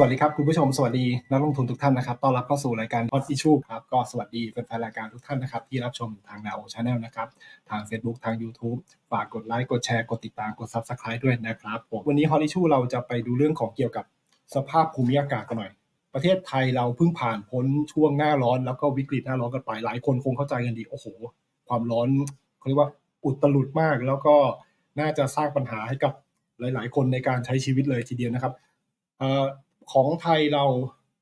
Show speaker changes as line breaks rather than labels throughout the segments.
สวัสดีครับคุณผู้ชมสวัสดีนักลงทุนทุกท่านนะครับต้อนรับเข้าสู่รายการ Hot Issue ครับก็สวัสดีแฟนรายการทุกท่านนะครับที่รับชมทางนาโอชาแนลนะครับทาง Facebook ทาง YouTube ฝากกดไลค์กดแชร์กดติดตามกด Subscribe ด้วยนะครับผมวันนี้ Hot Issue เราจะไปดูเรื่องของเกี่ยวกับสภาพภูมิอากาศกันหน่อย ประเทศไทยเราเพิ่งผ่านพ้นช่วงหน้าร้อน แล้วก็วิกฤตหน้าร้อนกันไปหลายคนคงเข้าใจกันดีโอ้โห ความร้อนเขาเรียกว่าอุตลุดมาก แล้วก็น่าจะสร้างปัญหาให้กับหลาย ๆ คนในการใช้ชีวิตเลยทีเดียวนะครับเอ่อ ของไทยเรา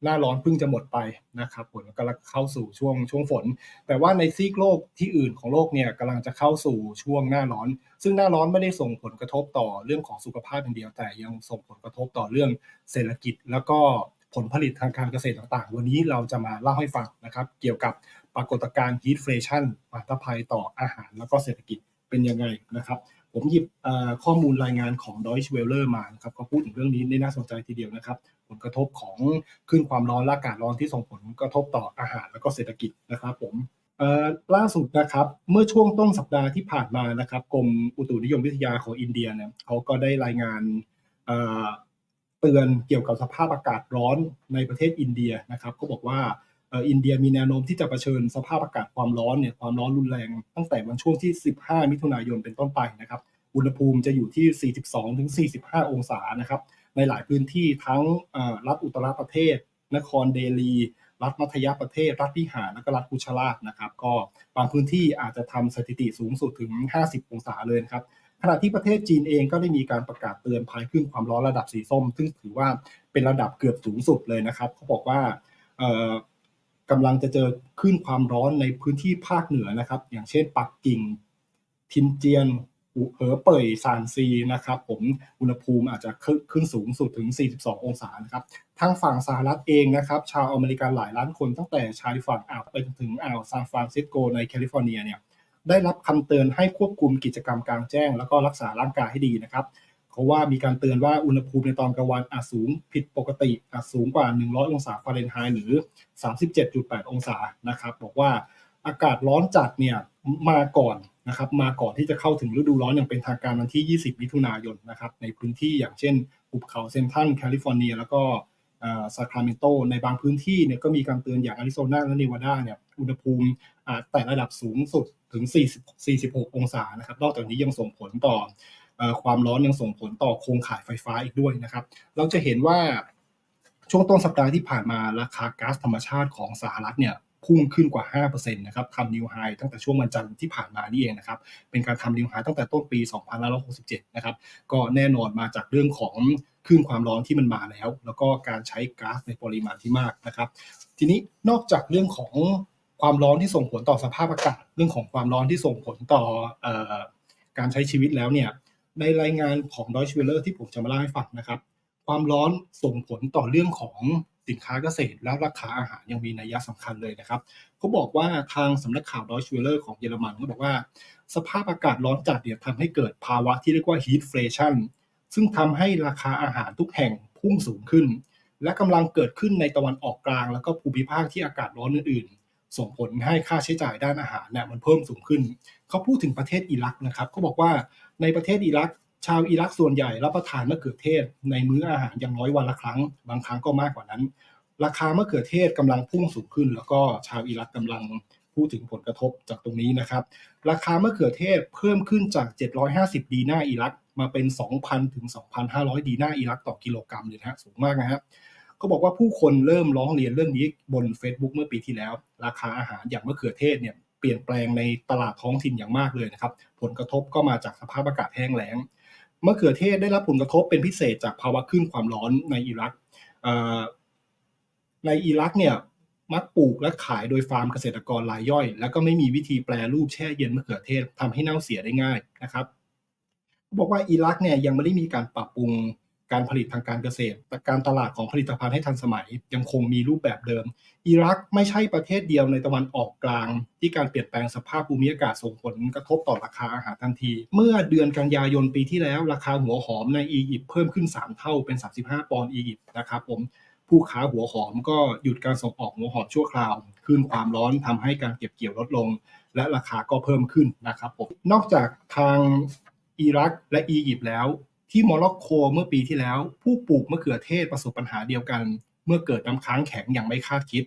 หน้าร้อนเพิ่งจะหมดไปนะครับผลกำลังเข้าสู่ช่วงช่วงฝน แต่ว่าในซีกโลกที่อื่นของโลกเนี่ยกำลังจะเข้าสู่ช่วงหน้าร้อน ซึ่งหน้าร้อนไม่ได้ส่งผลกระทบต่อเรื่องของสุขภาพอย่างเดียว แต่ยังส่งผลกระทบต่อเรื่องเศรษฐกิจ แล้วก็ผลผลิตทางการเกษตรต่างๆ วันนี้เราจะมาเล่าให้ฟังนะครับเกี่ยวกับปรากฏการณ์ heat inflation อัตภัยต่ออาหารแล้วก็เศรษฐกิจเป็นยังไงนะครับ ผมหยิบข้อมูลรายงานของ Deutsche Welle มานะครับก็พูดถึงเรื่องนี้ได้น่าสนใจทีเดียวนะครับ ผลกระทบของคลื่นความร้อนและอากาศร้อนที่ส่งผลกระทบต่ออาหารแล้วก็เศรษฐกิจนะครับผมล่าสุดนะครับเมื่อช่วงต้นสัปดาห์ที่ผ่านมานะครับกรมอุตุนิยมวิทยาของอินเดียเนี่ยเขาก็ได้รายงานเตือนเกี่ยวกับสภาพอากาศร้อนในประเทศอินเดียนะครับก็บอกว่า อินเดียมีแนวโน้มที่จะเผชิญสภาพอากาศความร้อนเนี่ยความร้อนรุนแรงตั้งแต่วันช่วงที่ 15 มิถุนายนเป็นต้นไปนะครับอุณหภูมิจะอยู่ที่ 42ถึง45 องศานะครับในหลายพื้นที่ทั้งรัฐอุตรประเทศ นครเดลี รัฐมัธยประเทศ รัฐพิหารและก็รัฐกุชราตนะครับ ก็บางพื้นที่อาจจะทำสถิติสูงสุดถึง 50 องศาเลยครับขณะที่ประเทศจีนเองก็ได้มีการประกาศเตือนภัยขึ้นความร้อนระดับสีส้ม ซึ่งถือว่าเป็นระดับเกือบสูงสุดเลยนะครับเขาบอกว่า กำลังจะเจอขึ้นความร้อนในพื้นที่ภาคเหนือนะครับ อย่างเช่นปักกิ่ง ทินเจียนอูเหอเป่ยซานซีนะครับ ผมอุณหภูมิอาจจะขึ้นสูงสุดถึง 42 องศานะครับทางฝั่งสหรัฐเองนะครับ ชาวอเมริกันหลายล้านคนตั้งแต่ชายฝั่งอ่าวไปจนถึงอ่าวซานฟรานซิสโกในแคลิฟอร์เนียเนี่ยได้รับคำเตือนให้ควบคุมกิจกรรมกลางแจ้ง แล้วก็รักษาร่างกายให้ดีนะครับ เพราะว่ามีการเตือนว่าอุณหภูมิในตอนกลางวันอาจสูงผิดปกติอาจสูงกว่า 100 องศาฟาเรนไฮต์หรือ 37.8 องศานะครับ บอกว่าอากาศร้อนจัดเนี่ยมาก่อนนะครับ มาก่อนที่จะเข้าถึงฤดูร้อนอย่างเป็นทางการวันที่ 20 มิถุนายนนะครับ ในพื้นที่อย่างเช่นหุบเขาเซนทรัลแคลิฟอร์เนีย แล้วก็ซาคราเมนโตในบางพื้นที่เนี่ยก็มีการเตือนอย่างอาริโซนาและเนวาดาเนี่ยอุณหภูมิอาจแต่ระดับสูงสุดถึง 40 46 องศานะครับ นอกจากนี้ยังส่งผลต่อ ความร้อนยังส่งผลต่อโครงข่ายไฟฟ้าอีกด้วยนะครับ เราจะเห็นว่าช่วงต้นสัปดาห์ที่ผ่านมาราคาก๊าซธรรมชาติของสหรัฐเนี่ยพุ่งขึ้นกว่า 5%นะครับทำนิวไฮตั้งแต่ช่วงวันจันทร์ที่ผ่านมานี่เองนะครับ เป็นการทำนิวไฮตั้งแต่ต้นปี 2567 นะครับ ก็แน่นอนมาจากเรื่องของคลื่นความร้อนที่มันมาแล้ว แล้วก็การใช้ก๊าซในปริมาณที่มากนะครับ ทีนี้นอกจากเรื่องของความร้อนที่ส่งผลต่อสภาพอากาศ เรื่องของความร้อนที่ส่งผลต่อออการใช้ชีวิตแล้วเนี่ย ในรายงานของ Deutsche Welle ที่ผมจะมาเล่าให้ฟังนะครับ ความร้อนส่งผลต่อเรื่องของสินค้าเกษตรและราคาอาหารยังมีนัยสำคัญเลยนะครับเขาบอกว่าทางสำนักข่าว Deutsche Welle ของเยอรมันก็บอกว่า สภาพอากาศร้อนจัดเนี่ยทำให้เกิดภาวะที่เรียกว่า heatflation ซึ่งทำให้ราคาอาหารทุกแห่งพุ่งสูงขึ้น และกำลังเกิดขึ้นในตะวันออกกลาง แล้วก็ภูมิภาคที่อากาศร้อนอื่นๆ ส่งผลให้ค่าใช้จ่ายด้านอาหารเนี่ยมันเพิ่มสูงขึ้น เขาพูดถึงประเทศอิรักนะครับเขาบอกว่าในประเทศอิรัก ชาวอิรักส่วนใหญ่รับประทานมะเขือเทศ ในมื้ออาหารอย่างน้อยวันละครั้ง บางครั้งก็มากกว่านั้น ราคามะเขือเทศกำลังพุ่งสูงขึ้น แล้วก็ชาวอิรักกำลังพูดถึงผลกระทบจากตรงนี้นะครับ ราคามะเขือเทศเพิ่มขึ้นจาก 750 ดีนาอิรักมาเป็น 2,000 ถึง 2,500 ดีนาร์อิรักต่อกิโลกรัมเลยนะฮะสูงมากนะฮะ เขาบอกว่าผู้คนเริ่มร้องเรียนเรื่องนี้บน Facebook เมื่อปีที่แล้ว ราคาอาหารอย่างมะเขือเทศเนี่ยเปลี่ยนแปลงในตลาดท้องถิ่นอย่างมากเลยนะครับ ผลกระทบก็มาจากสภาพอากาศแห้งแล้งมะเขือเทศได้รับผลกระทบเป็นพิเศษจากภาวะขึ้นความร้อนในอิรักในอิรักเนี่ยมักปลูกและขายโดยฟาร์มเกษตรกรรายย่อย แล้วก็ไม่มีวิธีแปรรูปแช่เย็นมะเขือเทศทำให้เน่าเสียได้ง่ายนะครับบอกว่าอิรักเนี่ยยังไม่ได้มีการปรับปรุง การผลิตทางการเกษตรแต่การตลาดของผลิตภัณฑ์ให้ทันสมัย ยังคงมีรูปแบบเดิม อิรักไม่ใช่ประเทศเดียวในตะวันออกกลาง ที่การเปลี่ยนแปลงสภาพภูมิอากาศส่งผลกระทบต่อราคาอาหารทันที เมื่อเดือนกันยายนปีที่แล้ว ราคาหัวหอมในอียิปต์เพิ่มขึ้น 3 เท่าเป็น 35 ปอนด์อียิปต์นะครับผมผู้ค้าหัวหอมก็หยุดการส่งออกหัวหอมชั่วคราวขึ้นความร้อนทำให้การเก็บเกี่ยวลดลง และราคาก็เพิ่มขึ้นนะครับผมนอกจากทางอิรักและอียิปต์แล้ว ที่โมร็อกโกเมื่อปีที่แล้ว ผู้ปลูกมะเขือเทศประสบปัญหาเดียวกัน เมื่อเกิดน้ำค้างแข็งอย่างไม่คาดคิด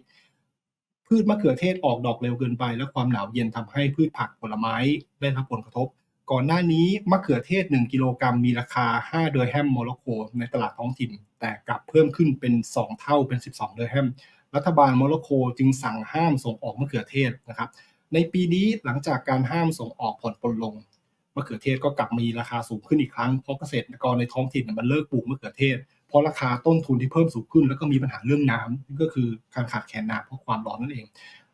พืชมะเขือเทศออกดอกเร็วเกินไป และความหนาวเย็นทำให้พืชผักผลไม้ได้รับผลกระทบ ก่อนหน้านี้มะเขือเทศ 1 กิโลกรัมมีราคา 5 เดอร์แฮมโมร็อกโกในตลาดท้องถิ่น แต่กลับเพิ่มขึ้นเป็น 2 เท่าเป็น 12 เดอร์แฮมรัฐบาลโมร็อกโกจึงสั่งห้ามส่งออกมะเขือเทศนะครับในปีนี้หลังจากการห้ามส่งออกผ่อนปลนลง มะเขือเทศก็กลับมีราคาสูงขึ้นอีกครั้งเพราะเกษตรกรในท้องถิ่นมันเลิกปลูกมะเขือเทศเพราะราคาต้นทุนที่เพิ่มสูงขึ้น แล้วก็มีปัญหาเรื่องน้ำนั่ก็คือการขาดแคลนน้ำเพราะความร้อนนั่นเอง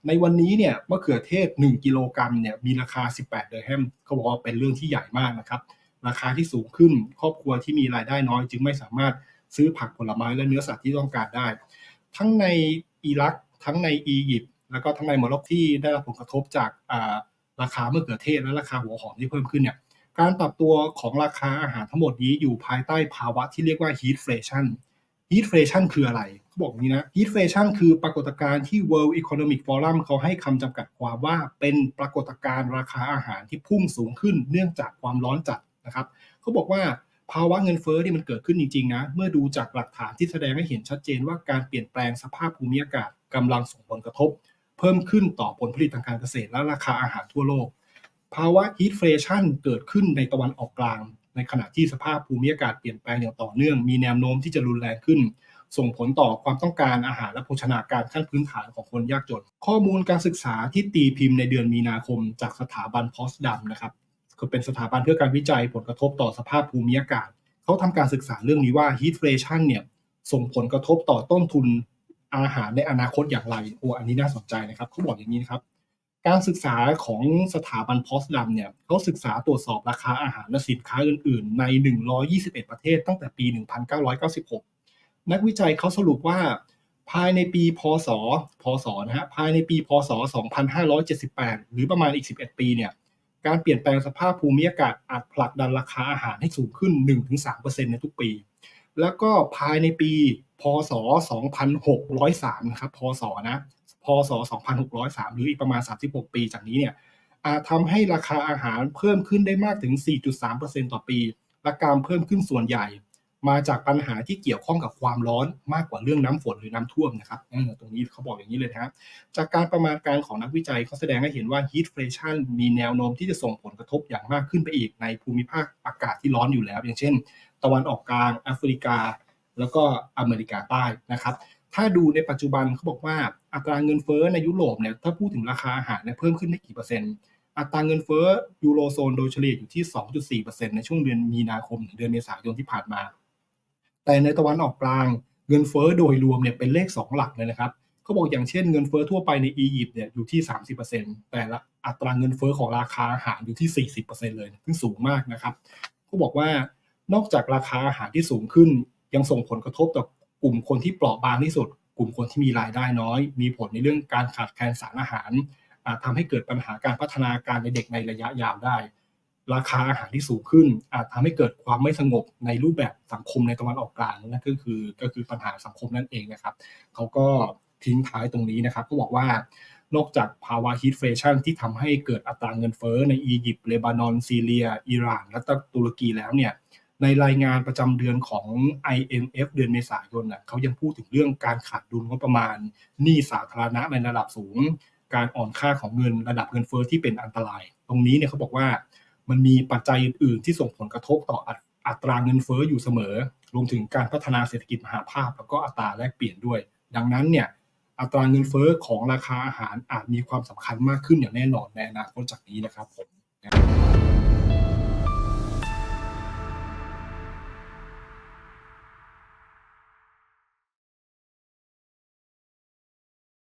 ในวันนี้เนี่ยมะเขือเทศ 1 กิโลกรัมเนี่ยมีราคา 18 เดอร์แฮมเขาบอกว่าเป็นเรื่องที่ใหญ่มากนะครับราคาที่สูงขึ้นครอบครัวที่มีรายได้น้อย จึงไม่สามารถซื้อผักผลไม้และเนื้อสัตว์ที่ต้องการได้ ทั้งในอิรักทั้งในอียิปต์แล้วก็ทั้งในโมร็อกโกที่ได้รับผลกระทบจากอ่า ราคามะเขือเทศและราคาหัวหอมที่เพิ่มขึ้นเนี่ยการปรับตัวของราคาอาหารทั้งหมดนี้อยู่ภายใต้ภาวะที่เรียกว่า heatflation heatflation คืออะไรเขาบอกนี้นะ heatflation คือปรากฏการณ์ที่ World Economic Forum เขาให้คำจำกัดความว่าเป็นปรากฏการณ์ราคาอาหารที่พุ่งสูงขึ้นเนื่องจากความร้อนจัดนะครับเขาบอกว่าภาวะเงินเฟ้อที่มันเกิดขึ้นจริงๆนะเมื่อดูจากหลักฐานที่แสดงให้เห็นชัดเจนว่าการเปลี่ยนแปลงสภาพภูมิอากาศกำลังส่งผลกระทบ เพิ่มขึ้นต่อผลผลิตทางการเกษตรและราคาอาหารทั่วโลก ภาวะ heatflation เกิดขึ้นในตะวันออกกลาง ในขณะที่สภาพภูมิอากาศเปลี่ยนแปลงอย่างต่อเนื่อง มีแนวโน้มที่จะรุนแรงขึ้น ส่งผลต่อความต้องการอาหารและโภชนาการขั้นพื้นฐานของคนยากจน ข้อมูลการศึกษาที่ตีพิมพ์ในเดือนมีนาคม จากสถาบันพอสดัมนะครับคือเป็นสถาบันเพื่อการวิจัยผลกระทบต่อสภาพภูมิอากาศ เขาทำการศึกษาเรื่องนี้ว่า heatflation เนี่ยส่งผลกระทบต่อต้นทุน อาหารในอนาคตอย่างไรโอ้อันนี้น่าสนใจนะครับเขาบอกอย่างนี้นะครับ การศึกษาของสถาบันพอสดัมเนี่ยเขาศึกษาตรวจสอบราคาอาหารและสินค้าอื่น ๆ ใน 121 ประเทศตั้งแต่ปี 1996 นักวิจัยเขาสรุปว่าภายในปีพศ พศ นะฮะ ภายในปี พศ 2578 หรือประมาณอีก 11 ปีเนี่ย การเปลี่ยนแปลงสภาพภูมิอากาศอาจผลักดันราคาอาหารให้สูงขึ้น 1-3%ในทุกปี แล้วก็ภายในปีพศ 2603นะครับพศนะพศ 2603 หรืออีกประมาณ 36 ปีจากนี้เนี่ยอาจทำให้ราคาอาหารเพิ่มขึ้นได้มากถึง 4.3%ต่อปี และการเพิ่มขึ้นส่วนใหญ่ มาจากปัญหาที่เกี่ยวข้องกับความร้อนมากกว่าเรื่องน้ำฝนหรือน้ำท่วมนะครับตรงนี้เขาบอกอย่างนี้เลยนะฮะจากการประมาณการของนักวิจัยเขาแสดงให้เห็นว่า heatflation มีแนวโน้มที่จะส่งผลกระทบอย่างมากขึ้นไปอีกในภูมิภาคอากาศที่ร้อนอยู่แล้ว อย่างเช่น ตะวันออกกลางแอฟริกา แล้วก็อเมริกาใต้นะครับ ถ้าดูในปัจจุบันเขาบอกว่าอัตราเงินเฟ้อในยุโรปเนี่ยถ้าพูดถึงราคาอาหารเนี่ยเพิ่มขึ้นไม่กี่เปอร์เซ็นต์อัตราเงินเฟ้อยูโรโซนโดยเฉลี่ยอยู่ที่ 2.4%ในช่วงเดือนมีนาคมถึงเดือนเมษายนที่ผ่านมา แต่ในตะวันออกกลางเงินเฟ้อโดยรวมเนี่ยเป็นเลข 2 หลักเลยนะครับเขาบอกอย่างเช่นเงินเฟ้อทั่วไปในอียิปต์เนี่ยอยู่ที่ 30%แต่ละอัตราเงินเฟ้อของราคาอาหารอยู่ที่ 40%เลยซึ่งสูงมากนะครับเขาบอกว่า นอกจากราคาอาหารที่สูงขึ้น ยังส่งผลกระทบต่อกลุ่มคนที่เปราะบางที่สุด กลุ่มคนที่มีรายได้น้อย มีผลในเรื่องการขาดแคลนสารอาหารอาจทำให้เกิดปัญหาการพัฒนาการในเด็กในระยะยาวได้ ราคาอาหารที่สูงขึ้น อาจทำให้เกิดความไม่สงบในรูปแบบสังคมในตะวันออกกลางนั่นก็คือก็คือปัญหาสังคมนั่นเองนะครับเขาก็ทิ้งท้ายตรงนี้นะครับก็บอกว่านอกจากภาวะฮิตเฟชันที่ทำให้เกิดอัตราเงินเฟ้อในอียิปต์เลบานอนซีเรีย อิหร่าน และตุรกีแล้วเนี่ย ในรายงานประจำเดือนของ IMF เดือนเมษายนน่ะเขายังพูดถึงเรื่องการขาดดุลงบประมาณหนี้สาธารณะในระดับสูง การอ่อนค่าของเงินระดับเงินเฟ้อที่เป็นอันตราย ตรงนี้เนี่ยเขาบอกว่ามันมีปัจจัยอื่นๆ ที่ส่งผลกระทบต่ออัตอัตราเงินเฟ้ออยู่เสมอ รวมถึงการพัฒนาเศรษฐกิจมหาภาคแล้วก็อัตราแลกเปลี่ยนด้วย ดังนั้นเนี่ยอัตราเงินเฟ้อของราคาอาหารอาจมีความสำคัญมากขึ้นอย่างแน่นอนในอนาคตจากนี้นะครับผม